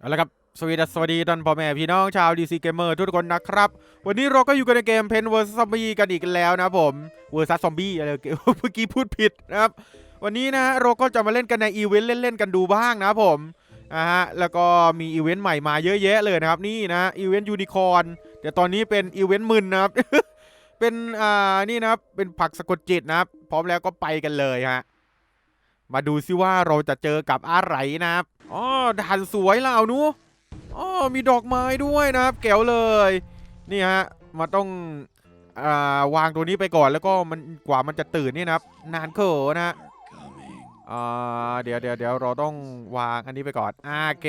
เอาละครับสวัสดีสวัสดีท่านพ่อแม่พี่น้องชาว DC Gamer ทุกคนนะครับ วันนี้เราก็อยู่กันในเกม Pen vs Zombie กันอีกแล้วนะผม vs Zombie อะไรเมื่อกี้พูดผิดนะครับ วันนี้นะฮะเราก็จะมาเล่นกันในอีเวนต์เล่นๆกันดูบ้างนะผมนะฮะแล้วก็มีอีเวนต์ใหม่มาเยอะแยะเลยนะครับนี่นะอีเวนต์ยูนิคอร์นเดี๋ยวตอนนี้เป็นอีเวนต์มึนนะครับเป็นอ่านี่นะครับเป็นผักสะกดจิตนะครับ พร้อมแล้วก็ไปกันเลยฮะมาดูซิว่าเราจะเจอกับอะไรนะครับ อ๋อด่านสวยเหล่านูอ๋อมีดอกไม้ด้วยนะครับแก้วเลย นี่ฮะมาต้องอ่าวางตัวนี้ไปก่อนแล้วก็มันกว่ามันจะตื่นนี่นะครับ นานเขอนะฮะอ่าเดี๋ยวเดี๋ยวเดี๋ยวเราต้องวางอันนี้ไปก่อนอ่าโอเค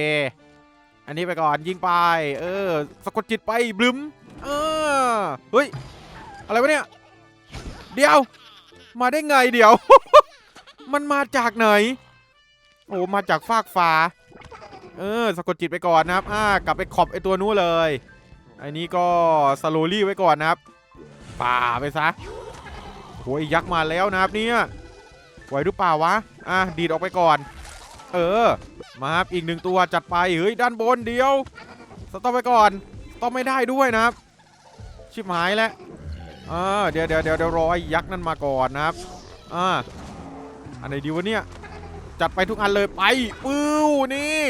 อันนี้ไปก่อนยิงไป เออสะกดจิตไปบลึมเออเฮ้ยอะไรวะเนี่ยเดี๋ยว มาได้ไงเดี๋ยว มันมาจากไหน โอ้มาจากฟากฟ้า เออสะกดจิตไปก่อนนะครับอ่ากลับไปขอบไอตัวนู้นเลยอันนี้ก็สโลลี่ไว้ก่อนนะครับป่าไปซะโอ้ยยักษ์มาแล้วนะครับเนี่ยไหวหรือเปล่าวะอะดีดออกไปก่อน เออ มาครับอีกหนึ่งตัวจัดไปเฮ้ยด้านบนเดียวสต็อปไปก่อนต็อปไม่ได้ด้วยนะครับ ชิบหายแล้วเออเดี๋ยวเดี๋ยวเดี๋ยวเดี๋ยวรอไอ้ยักษ์นั่นมาก่อนนะครับอ่าอันไหนดีวะเนี่ย จัดไปทุกอันเลยไปปื้วนี่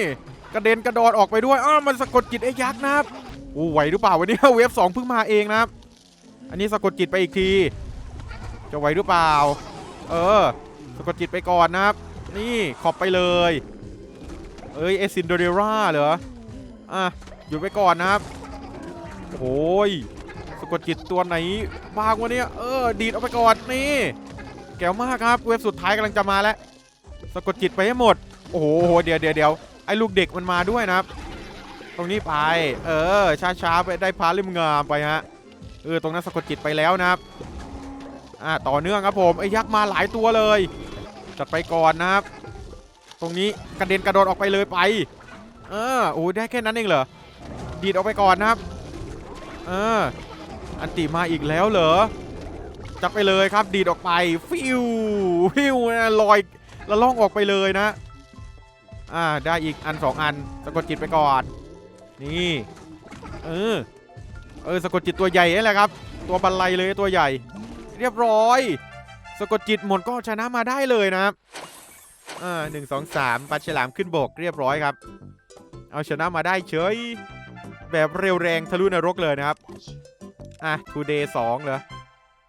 กระเด็นกระดอนออกไปด้วยอ้ามันสะกดจิตไอ้ยักษ์นะครับโอ้ไหวหรือเปล่าวันนี้เวฟสองเพิ่งมาเองนะครับ อันนี้สะกดจิตไปอีกที จะไหวหรือเปล่า เออ สะกดจิตไปก่อนนะครับ นี่ขอบไปเลย เอ้ยเอซินโดเรล่าเหรออะหยุดไปก่อนนะครับโอ้ยสะกดจิตตัวไหนบ้างวะเนี่ยเออดีดออกไปก่อนนี่แก้วมากครับ เว็บสุดท้ายกำลังจะมาแล้วะกดจิตไปให้หมด โอ้โหเดี๋ยวเดี๋ยวเดี๋ยวไอ้ลูกเด็กมันมาด้วยนะครับ ตรงนี้ไป เออ ช้าๆไปได้พาลิมงามไปฮะ เออ ตรงนั้นสะกดจิตไปแล้วนะครับ อ่า ต่อเนื่องครับผม ไอ้ยักษ์มาหลายตัวเลย จัดไปก่อนนะครับ ตรงนี้กระเด็นกระโดดออกไปเลยไป เออ โอ้ได้แค่นั้นเองเหรอ ดีดออกไปก่อนนะครับ เออ อันติมาอีกแล้วเหรอ จับไปเลยครับ ดีดออกไป ฟิวฟิวนะลอย แล้วล่องออกไปเลยนะ อ่า ได้อีกอันสองอันสะกดจิตไปก่อน นี่ เออ เออสะกดจิตตัวใหญ่นี่แหละครับ ตัวบันไลเลยตัวใหญ่ เรียบร้อย สะกดจิตหมดก็ชนะมาได้เลยนะครับ อ่าหนึ่งสองสามปลาฉลามขึ้นบกเรียบร้อยครับ เอาชนะมาได้เฉย แบบเร็วแรงทะลุนรกเลยนะครับ อะ today 2เหรอ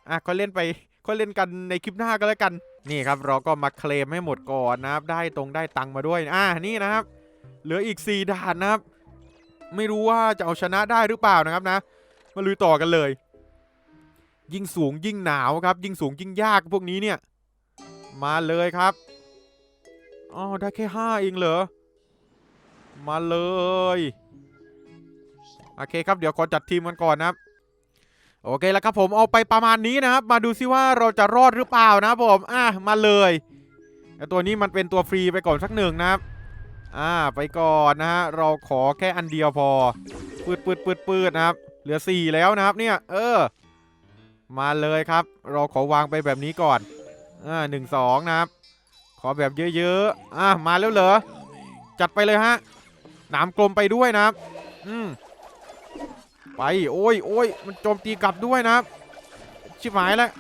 อะก็เล่นไปก็เล่นกันในคลิปหน้าก็แล้วกัน นี่ครับเราก็มาเคลมให้หมดก่อนนะครับ ได้ตรงได้ตังมาด้วยอะนี่นะครับ เหลืออีก 4ด่านนะครับ ไม่รู้ว่าจะเอาชนะได้หรือเปล่านะครับนะ มาลุยต่อกันเลย ยิ่งสูงยิ่งหนาวครับ ยิ่งสูงยิ่งยากพวกนี้เนี่ย มาเลยครับอ๋อได้แค่5เองเหรอมาเลยโอเคครับเดี๋ยวขอจัดทีมกันก่อนนะครับ โอเคแล้วครับผมเอาไปประมาณนี้นะครับ มาดูซิว่าเราจะรอดหรือเปล่านะผมอะมาเลยตัวนี้มันเป็นตัวฟรีไปก่อนสักหนึ่งนะครับ อ่าไปก่อนนะฮะเราขอแค่อันเดียวพอปืดปืดปืดปืดนะครับ เหลือ 4 แล้วนะครับเนี่ย เออ มาเลยครับ เราขอวางไปแบบนี้ก่อนอ่าหนึ่งสองนะครับ ขอแบบเยอะๆอะมาแล้วเหรอจัดไปเลยฮะหนามกลมไปด้วยนะครับ อืม ไปโอ้ยโอ้ยมันโจมตีกลับด้วยนะครับ ชิบหายแล้ว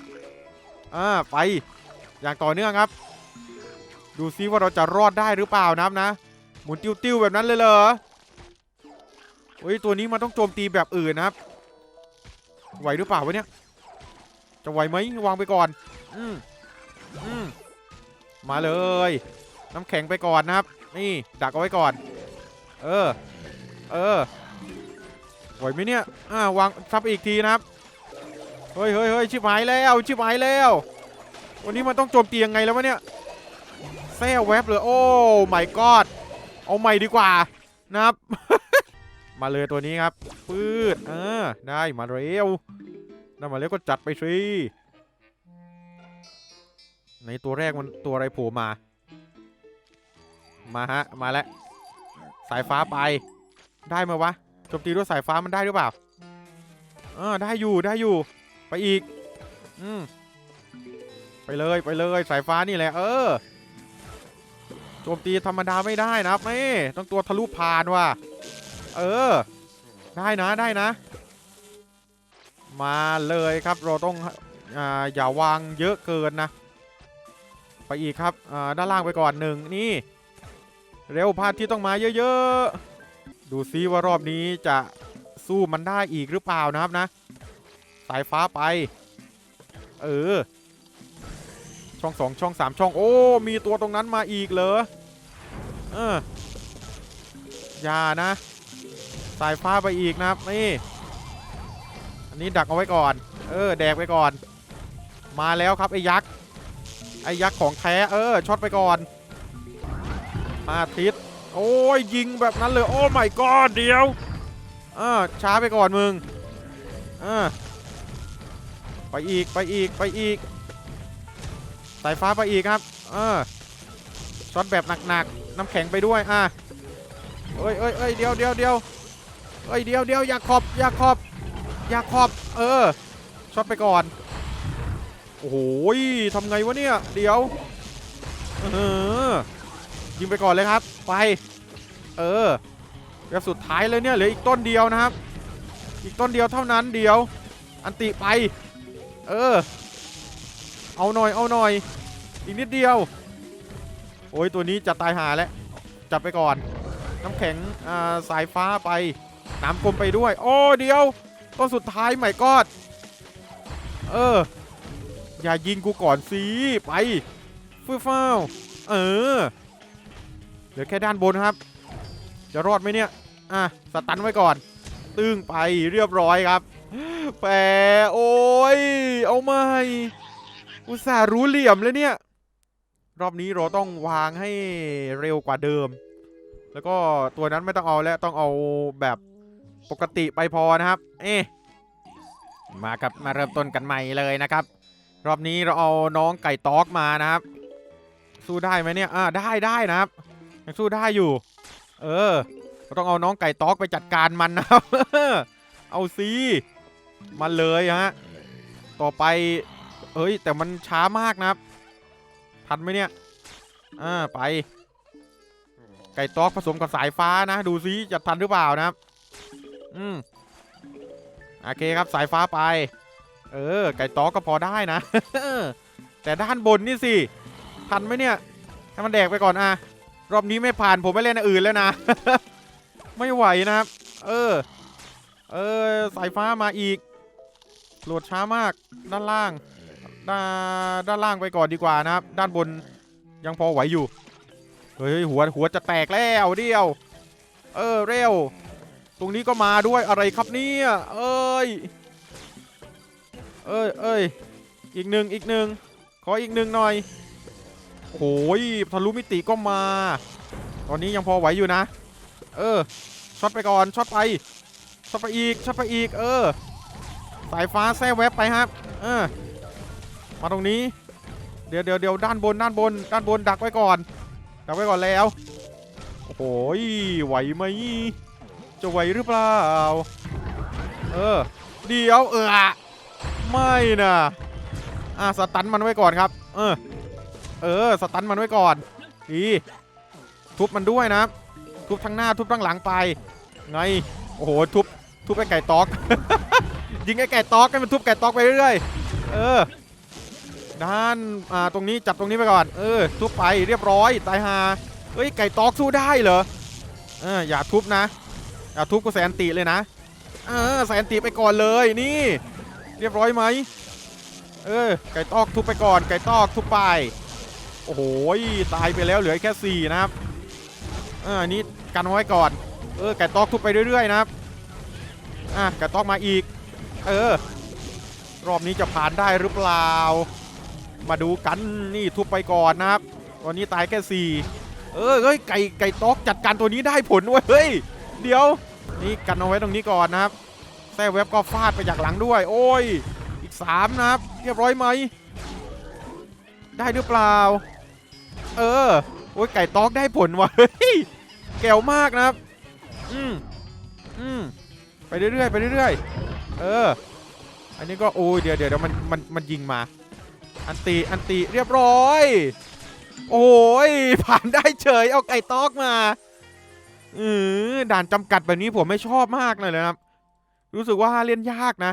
อ่าไปอย่างต่อเนื่องครับ ดูซิว่าเราจะรอดได้หรือเปล่านะครับนะ หมุนติ้วๆแบบนั้นเลยเหรอเฮ้ยตัวนี้มันต้องโจมตีแบบอื่นนะครับไหวหรือเปล่าวะเนี่ย จะไหวไหมวางไปก่อน อืมอืมมาเลย น้ำแข็งไปก่อนนะครับ นี่ดักเอาไว้ก่อน เออ เออ ไหวไหมเนี่ยอ่าวางซับอีกทีนะครับเฮ้ยเฮ้ยเฮ้ยชิบหายแล้วชิบหายแล้ว วันนี้มันต้องโจมตียังไงแล้ววะเนี่ยแซ่แวบเลยโอ้ไม่กอดเอาใหม่ดีกว่านะครับ มาเลยตัวนี้ครับปืดเออได้มาเร็วได้มาเร็วก็จัดไปสิในตัวแรกมันตัวอะไรโผล่มา มาฮะ มาแล้ว สายฟ้าไป ได้มาวะ โจมตีด้วยสายฟ้ามันได้หรือเปล่าเออได้อยู่ได้อยู่ ไปอีก อืมไปเลยไปเลยสายฟ้านี่แหละ เออโจมตีธรรมดาไม่ได้นะไม่ต้องตัวทะลุพานว่ะเออ ได้นะได้นะ มาเลยครับเราต้องอ่าอย่าวางเยอะเกินนะ ไปอีกครับอ่าด้านล่างไปก่อนหนึ่งนี่ เร็วพาที่ต้องมาเยอะๆ ดูซิว่ารอบนี้จะสู้มันได้อีกหรือเปล่านะครับนะ สายฟ้าไป เออ ช่องสองช่องสามช่อง โอ้ มีตัวตรงนั้นมาอีกเหรอ เออ อย่านะ สายฟ้าไปอีกนะครับนี่อันนี้ดักเอาไว้ก่อน เออ แดกไปก่อน มาแล้วครับไอ้ยักษ์ ไอ้ยักษ์ของแท้ เออ ช็อตไปก่อน มาทิศ โอ้ยยิงแบบนั้นเลยโอ้ my god เดียวเออช้าไปก่อนมึงเออไปอีกไปอีกไปอีกสายฟ้าไปอีกครับเออช็อตแบบหนักๆน้ำแข็งไปด้วยอะเอ้ยเอ้ยเอ้ยเดียวเดียวเดียวเอ้ยเดียวเดียวอย่าขอบอย่าขอบอย่าขอบเออช็อตไปก่อนโอ้โหทำไงวะเนี่ยเดี๋ยวเออ ยิงไปก่อนเลยครับ ไป เออแบบสุดท้ายเลยเนี่ยเหลืออีกต้นเดียวนะครับ อีกต้นเดียวเท่านั้นเดียว อันติไป เออ เอาหน่อยเอาหน่อย อีกนิดเดียว โอ้ยตัวนี้จะตายหาแล้ว จับไปก่อน น้ำแข็งสายฟ้าไป น้ำกลมไปด้วย โอ้เดียวต้นสุดท้ายใหม่กอด เออ อย่ายิงกูก่อนสิ ไปฟื้อฟ้าวเออ ลือแค่ด้านบนครับ จะรอดไหมเนี่ยอะสตันไว้ก่อน ตึ้งไปเรียบร้อยครับแปโอ้ยเอาไม่อุตส่าห์รู้เหลี่ยมเลยเนี่ย รอบนี้เราต้องวางให้เร็วกว่าเดิม แล้วก็ตัวนั้นไม่ต้องเอาแล้วต้องเอาแบบปกติไปพอนะครับ เอ๊ะมากับมาเริ่มต้นกันใหม่เลยนะครับ รอบนี้เราเอาน้องไก่ตอกมานะครับ สู้ได้ไหมเนี่ยอ่าได้ได้นะครับ ยังสู้ได้อยู่ เออต้องเอาน้องไก่ตอกไปจัดการมันนะครับ เอาซีมาเลยฮะ ต่อไปเฮ้ย แต่มันช้ามากนะครับ ทันไหมเนี่ย อ่า ไป ไก่ตอกผสมกับสายฟ้านะ ดูซิจะทันหรือเปล่านะครับ อืม โอเคครับสายฟ้าไป เออ ไก่ตอกก็พอได้นะ แต่ด้านบนนี่สิ ทันไหมเนี่ย ให้มันแดกไปก่อนอะ รอบนี้ไม่ผ่านผมไม่เล่นอันอื่นแล้วนะ ไม่ไหวนะครับ เออ เออสายฟ้ามาอีกโหลดช้ามากด้านล่าง ด้านด้านล่างไปก่อนดีกว่านะครับ ด้านบนยังพอไหวอยู่ เฮ้ยหัวหัวจะแตกแล้วเดียว เออเร็ว ตรงนี้ก็มาด้วยอะไรครับเนี่ยเอ้ย เอ้ยเอ้ยอีกหนึ่งอีกหนึ่งขออีกหนึ่งหน่อย โอ้ยทะลุมิติก็มา ตอนนี้ยังพอไหวอยู่นะ เออ ช็อตไปก่อน ช็อตไป ช็อตไปอีก ช็อตไปอีก เออ สายฟ้าแซ่แวบไปครับ เออ มาตรงนี้ เดี๋ยวเดี๋ยวเดี๋ยวด้านบน ด้านบน ด้านบนดักไว้ก่อน ดักไว้ก่อนแล้ว โอ้โหไหวไหม จะไหวหรือเปล่า เออ เดี๋ยวเออ ไม่นะอะสตันมันไว้ก่อนครับ เออ เออ สตันมันไว้ก่อนดีทุบมันด้วยนะ ทุบทั้งหน้าทุบทั้งหลังไป ไง โอ้โห ทุบ ทุบไอ้ไก่ตอก ยิงไอ้ไก่ตอกให้มันทุบไก่ตอกไปเรื่อยๆ เออ ด้าน อ่า ตรงนี้จับตรงนี้ไปก่อน เออ ทุบไปเรียบร้อย ตายหาเฮ้ย ไก่ตอกสู้ได้เหรอ เออ อย่าทุบนะ อย่าทุบกูแสนติเลยนะ เออ แสนติไปก่อนเลย นี่ เรียบร้อยไหม เออ ไก่ตอกทุบไปก่อน ไก่ตอกทุบไป โอ้โหตายไปแล้วเหลือแค่ 4 นะครับอออันนี้กันเอาไว้ก่อน เออไก่ตอกทุบไปเรื่อยๆนะครับอะไก่ตอกมาอีก เออ รอบนี้จะผ่านได้หรือเปล่า มาดูกันนี่ทุบไปก่อนนะครับ ตอนนี้ตายแค่ 4 เออเฮ้ยไก่ไก่ตอกจัดการตัวนี้ได้ผลเว้ยเฮ้ยเดี๋ยวนี่กันเอาไว้ตรงนี้ก่อนนะครับแซ่เว็บก็ฟาดไปจากหลังด้วย โอ้ย อีก 3 นะครับ เรียบร้อยไหม ได้หรือเปล่า เออ โอ้ยไก่ตอกได้ผลว่ะเฮ้ยแก้วมากนะครับ อืมอืมไปเรื่อยๆไปเรื่อยๆ เออ อันนี้ก็โอ้ยเดี๋ยวเดี๋ยวเดี๋ยวมันมันมันยิงมา อันตีอันตีเรียบร้อย โอ้ยผ่านได้เฉยเอาไก่ตอกมาเออด่านจำกัดแบบนี้ผมไม่ชอบมากเลยนะครับ รู้สึกว่าเล่นยากนะ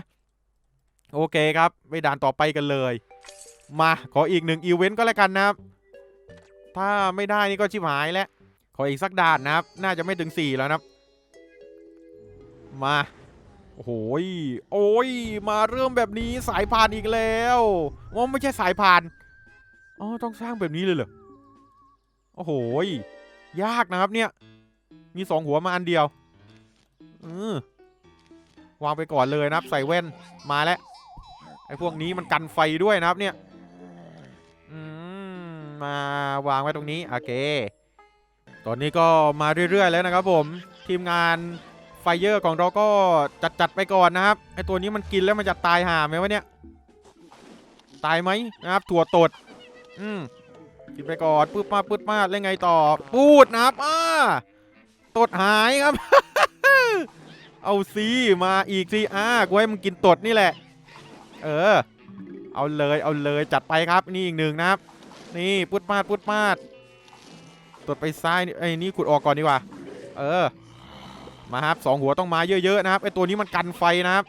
โอเคครับ ไปด่านต่อไปกันเลย มาขออีกหนึ่งอีเวนต์ก็แล้วกันนะครับ ถ้าไม่ได้นี่ก็ชิบหายแล้ว ขออีกสักด่านนะครับ น่าจะไม่ถึง 4 แล้วนะครับ มา โอ้โหยโอ้ย มาเริ่มแบบนี้สายพานอีกแล้วว่าไม่ใช่สายพาน อ๋อ ต้องสร้างแบบนี้เลยเหรอ โอ้โหยยากนะครับเนี่ย มีสองหัวมาอันเดียวออวางไปก่อนเลยนะครับ ใส่แว่น มาแล้ว ไอ้พวกนี้มันกันไฟด้วยนะครับเนี่ย มาวางไว้ตรงนี้โอเค ตอนนี้ก็มาเรื่อยๆแล้วนะครับผม ทีมงานไฟเยอร์ของเราก็จัดๆไปก่อนนะครับไอตัวนี้มันกินแล้วมันจะตายห่าไหมวะเนี่ย ตายไหมนะครับถั่วตด อืมกินไปก่อนปื๊ดมาปื๊ดมาแล้วไงต่อ ปูดนะครับอ่าตดหายครับ เอาซีมาอีกสิอ่ากูให้มึงกินตดนี่แหละ เออ เอาเลยเอาเลยจัดไปครับนี่อีกหนึ่งนะครับ นี่ปุดมาดปุดมาดตดไปซ้ายนี่ไอ้นี่ขุดออกก่อนดีกว่า เออ มาครับสองหัวต้องมาเยอะๆนะครับไอตัวนี้มันกันไฟนะครับ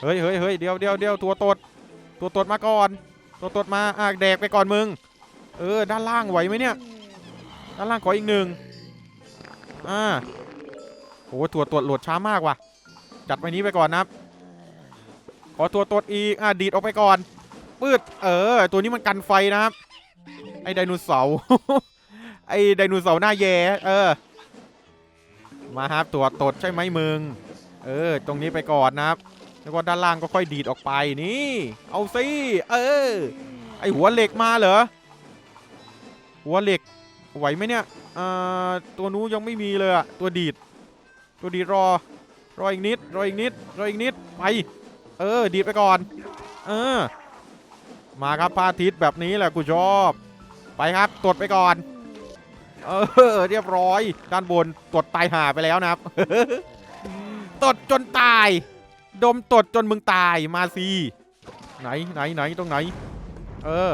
เฮ้ยเฮ้ยเฮ้ยเดี๋ยวเดี๋ยวเดี๋ยวตัวตด ตัวตดมาก่อน ตัวตดมาอะแดกไปก่อนมึง เออ ด้านล่างไหวไหมเนี่ย ด้านล่างขออีกหนึ่งอ่าโหตัวตรวจโหลดช้ามากว่ะ จัดไปนี้ไปก่อนนะครับ ขอตัวตรวจอีก อ่าดีดออกไปก่อนปืดเออ ตัวนี้มันกันไฟนะครับ ไอ้ไดโนเสาร์ ไอ้ไดโนเสาร์หน้าแย่เออ มาครับตัวตดใช่ไหมมึง เออ ตรงนี้ไปก่อนนะครับ แล้วก็ด้านล่างก็ค่อยดีดออกไปนี่ เอาสิ เออ ไอหัวเหล็กมาเหรอ หัวเหล็กไหวไหมเนี่ยอ่าตัวนู้ยังไม่มีเลยอะตัวดีด ตัวดีดรอ รออีกนิด รออีกนิด รออีกนิด ไป เออ ดีดไปก่อน เออมาครับพระอาทิตย์แบบนี้แหละกูชอบ ไปครับตดไปก่อนเออเรียบร้อยด้านบนตดตายหาไปแล้วนะครับ ตดจนตาย ดมตดจนมึงตายมาสิไหนไหนไหนตรงไหน เออ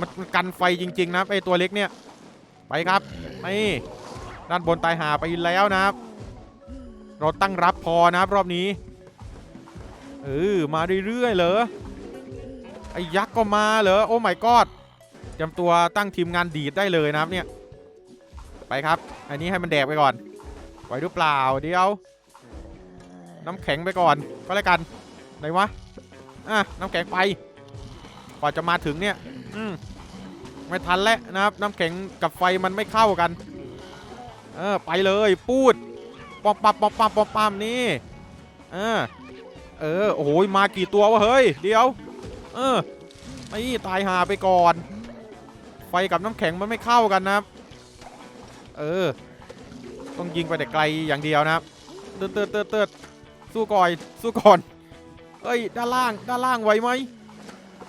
มันมันกันไฟจริง ๆ นะไอตัวเล็กเนี่ย ไปครับนี่ด้านบนตายหาไปแล้วนะครับ เราตั้งรับพอนะครับรอบนี้เออมาเรื่อยๆเหรอไอ้ยักษ์ก็มาเหรอโอ้ my god เตรียมตัวตั้งทีมงานดีดได้เลยนะครับเนี่ย ไปครับ อันนี้ให้มันแดกไปก่อน ไหวหรือเปล่าเดี๋ยว น้ำแข็งไปก่อนก็แล้วกันไหนวะ อะ น้ำแข็งไป กว่าจะมาถึงเนี่ย อืมไม่ทันแล้วนะครับ น้ำแข็งกับไฟมันไม่เข้ากัน เออ ไปเลย ปูดปอมปับปอมปับปอมปัมนี่ เออ เออ โอ้โห มากี่ตัววะเฮ้ย เดี๋ยว เออนี่ตายหาไปก่อน ฟกับน้ำแข็งมันไม่เข้ากันนะครับ เออ ต้องยิงไปแต่ไกลอย่างเดียวนะครับเติร์ดเติร์ดเติร์ดเติร์ดสู้ก่อยสู้ก่อนเฮ้ยด้านล่างด้านล่างไหวไหม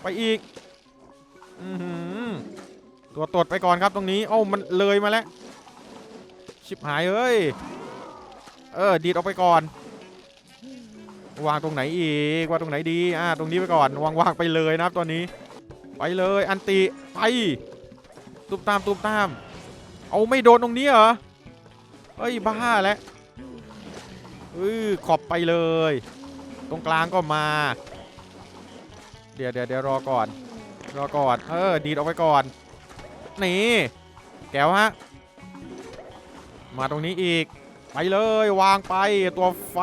ไปอีกอือตัวตดไปก่อนครับตรงนี้โอ้ามันเลยมาแล้วชิบหายเอ้ยเออดีดออกไปก่อน วางตรงไหนอีกวางตรงไหนดีอ่าตรงนี้ไปก่อนวางวางไปเลยนะครับตอนนี้ ไปเลยอันติไป ตุบตามตุบตาม เอาไม่โดนตรงนี้เหรอ เฮ้ยบ้าแล้วเออขอบไปเลย ตรงกลางก็มา เดี๋ยวเดี๋ยวเดี๋ยวรอก่อน รอก่อน เออ ดีดออกไปก่อน นี่ แก้วฮะ มาตรงนี้อีก ไปเลยวางไปตัวไฟ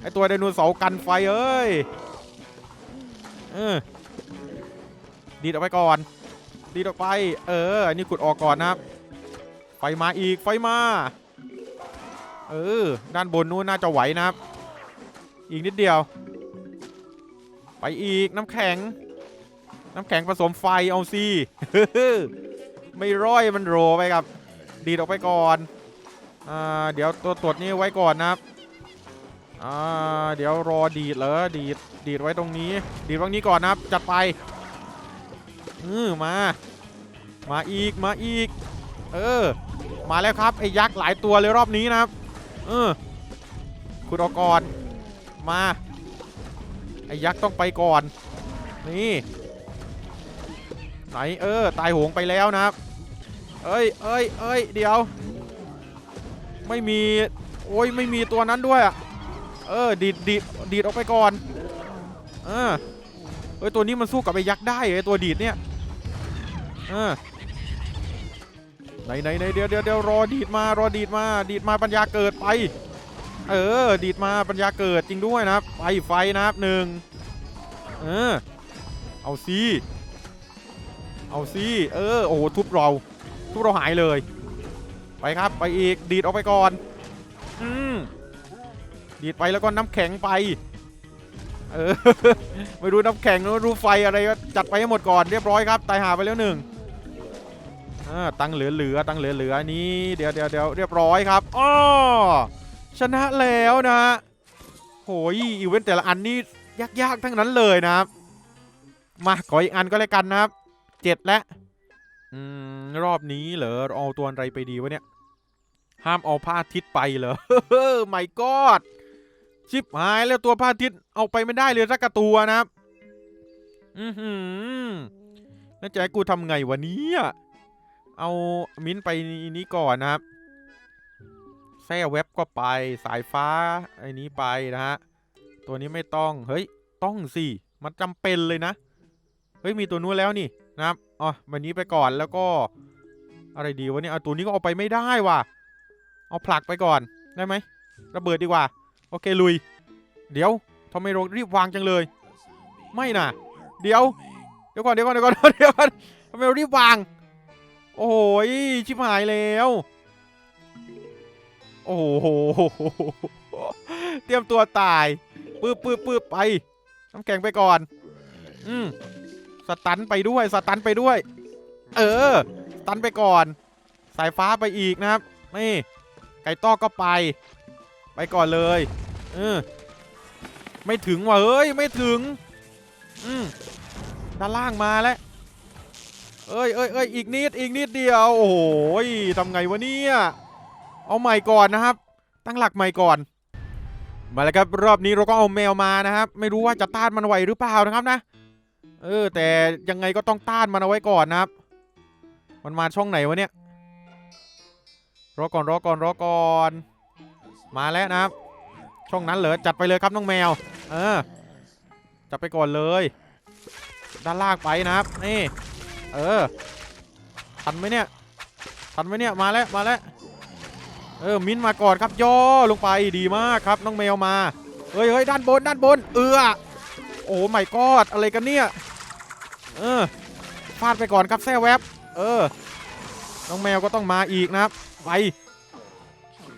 ไอตัวไดโนเสาร์กันไฟเอ้ย เออ ดีดออกไปก่อน ดีดออกไป เอออันนี้ขุดออกก่อนนะครับ ไฟมาอีกไฟมา เออ ด้านบนนู้นน่าจะไหวนะครับ อีกนิดเดียว ไปอีกน้ำแข็ง น้ำแข็งผสมไฟเอาสิไม่ร้อยมันโรไปครับ ดีดออกไปก่อนอ่าเดี๋ยวตัวตรวจนี่ไว้ก่อนนะครับอ่าเดี๋ยวรอดีดเหรอดีดดีดไว้ตรงนี้ ดีดตรงนี้ก่อนนะครับจัดไป อือมา มาอีกมาอีก เออ มาแล้วครับไอ้ยักษ์หลายตัวเลยรอบนี้นะครับ เออขุดออกก่อนมาไอ้ยักษ์ต้องไปก่อน นี่ไหนเออ ตายโหงไปแล้วนะครับ เอ้ยเอ้ยเอ้ยเดี๋ยว ไม่มี โอ้ยไม่มีตัวนั้นด้วยอะเออ ดีดดีดดีดออกไปก่อน เออเอ้ยตัวนี้มันสู้กับไอ้ยักษ์ได้ไอ้ตัวดีดเนี่ย ออไหนไหนไหนเดี๋ยวเดี๋ยวเดี๋ยวรอดีดมารอดีดมา ดีดมาปัญญาเกิดไป เออ ดีดมาปัญญาเกิดจริงด้วยนะครับไปไฟนะครับหนึ่งเออเอาซีเอาซีเออโอ้โหทุบเรา ทุบเราหายเลย ไปครับไปอีกดีดออกไปก่อนอืมดีดไปแล้วก็น้ำแข็งไป เออไม่รู้น้ำแข็งไม่รู้ไฟอะไรก็จัดไปให้หมดก่อนเรียบร้อยครับตายหาไปแล้วหนึ่ง ตังเหลือเหลือๆตังเหลือเหลือๆนี่เดี๋ยวเดี๋ยวเดี๋ยวเรียบร้อยครับอ้อชนะแล้วนะโหยอีเวนต์แต่ละอันนี่ยากๆทั้งนั้นเลยนะครับ มาขออีกอันก็แล้วกันนะครับเจ็ดแล้วอืมรอบนี้เหรอเอาตัวอะไรไปดีวะเนี่ย ห้ามเอาผ้าทิตย์ไปเหรอไม่กอดชิบหายแล้วตัวผ้าทิตย์เอาไปไม่ได้เลยสักตัวนะครับ อือหือแล้วจะให้กูทำไงวะเนี้ เอามิ้นไปนี้ก่อนนะครับแซ่เว็บก็ไปสายฟ้าไอ้นี้ไปนะฮะตัวนี้ไม่ต้องเฮ้ยต้องสิมันจำเป็นเลยนะเฮ้ยมีตัวนู้นแล้วนี่นะครับอ๋อวันนี้ไปก่อนแล้วก็อะไรดีวะเนี่ยเอาตัวนี้ก็เอาไปไม่ได้ว่ะเอาผลักไปก่อนได้ไหมระเบิดดีกว่า โอเคลุย เดี๋ยวทำไมเรารีบวางจังเลย ไม่น่ะเดี๋ยวเดี๋ยวก่อนเดี๋ยวก่อนเดี๋ยวก่อนเดี๋ยวก่อนทำไมเรารีบวาง โอ้ยชิบหายแล้ว โอ้โหเตรียมตัวตายปื๊บปื๊บปื๊บไปน้ำแข็งไปก่อน อืมสตันไปด้วยสตันไปด้วย เออสตันไปก่อน สายฟ้าไปอีกนะครับนี่ไก่ต้อกก็ไป ไปก่อนเลยเออไม่ถึงว่ะเฮ้ยไม่ถึง อืมด้านล่างมาแล้ว เอ้ยเอ้ยเอ้ยอีกนิดอีกนิดเดียว โอ้โหทำไงวะเนี่ย เอาใหม่ก่อนนะครับ ตั้งหลักใหม่ก่อน มาแล้วครับรอบนี้เราก็เอาแมวมานะครับ ไม่รู้ว่าจะต้านมันไหวหรือเปล่านะครับนะ เออ แต่ยังไงก็ต้องต้านมันเอาไว้ก่อนนะครับ มันมาช่องไหนวะเนี่ย รอก่อนรอก่อนรอก่อน มาแล้วนะครับ ช่องนั้นเหรอจัดไปเลยครับน้องแมว เออจัดไปก่อนเลย ด้านล่างไปนะครับนี่ เออ ทันไหมเนี่ย ทันไหมเนี่ย มาแล้ว มาแล้ว เออ มิ้นมาก่อนครับย่อลงไปดีมากครับ น้องแมวมา เฮ้ยเฮ้ยด้านบน ด้านบน เออโอ้ไม่กอดอะไรกันเนี่ย เออฟาดไปก่อนครับแซ่แวบ เออ น้องแมวก็ต้องมาอีกนะครับ ไป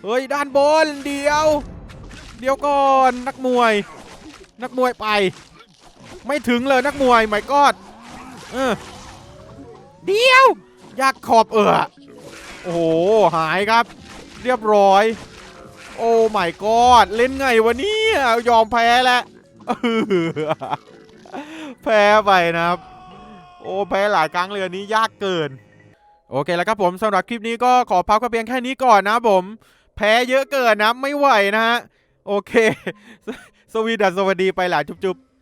เฮ้ยด้านบนเดียว เดียวก่อนนักมวย นักมวยไป ไม่ถึงเลยนักมวยไม่กอดเออ เดียวยากขอบเออโอ้โห หายครับ เรียบร้อย โอ้ไม่กอดเล่นไงวะเนี่ยยอมแพ้แล้วแพ้ไปนะครับ โอ้แพ้หลายครั้งเลยอันนี้ยากเกิน โอเคแล้วครับผมสำหรับคลิปนี้ก็ขอพักก็เพียงแค่นี้ก่อนนะผม แพ้เยอะเกินนะไม่ไหวนะฮะ โอเค สวีดัสสวัสดีไปหลายจุ๊บๆ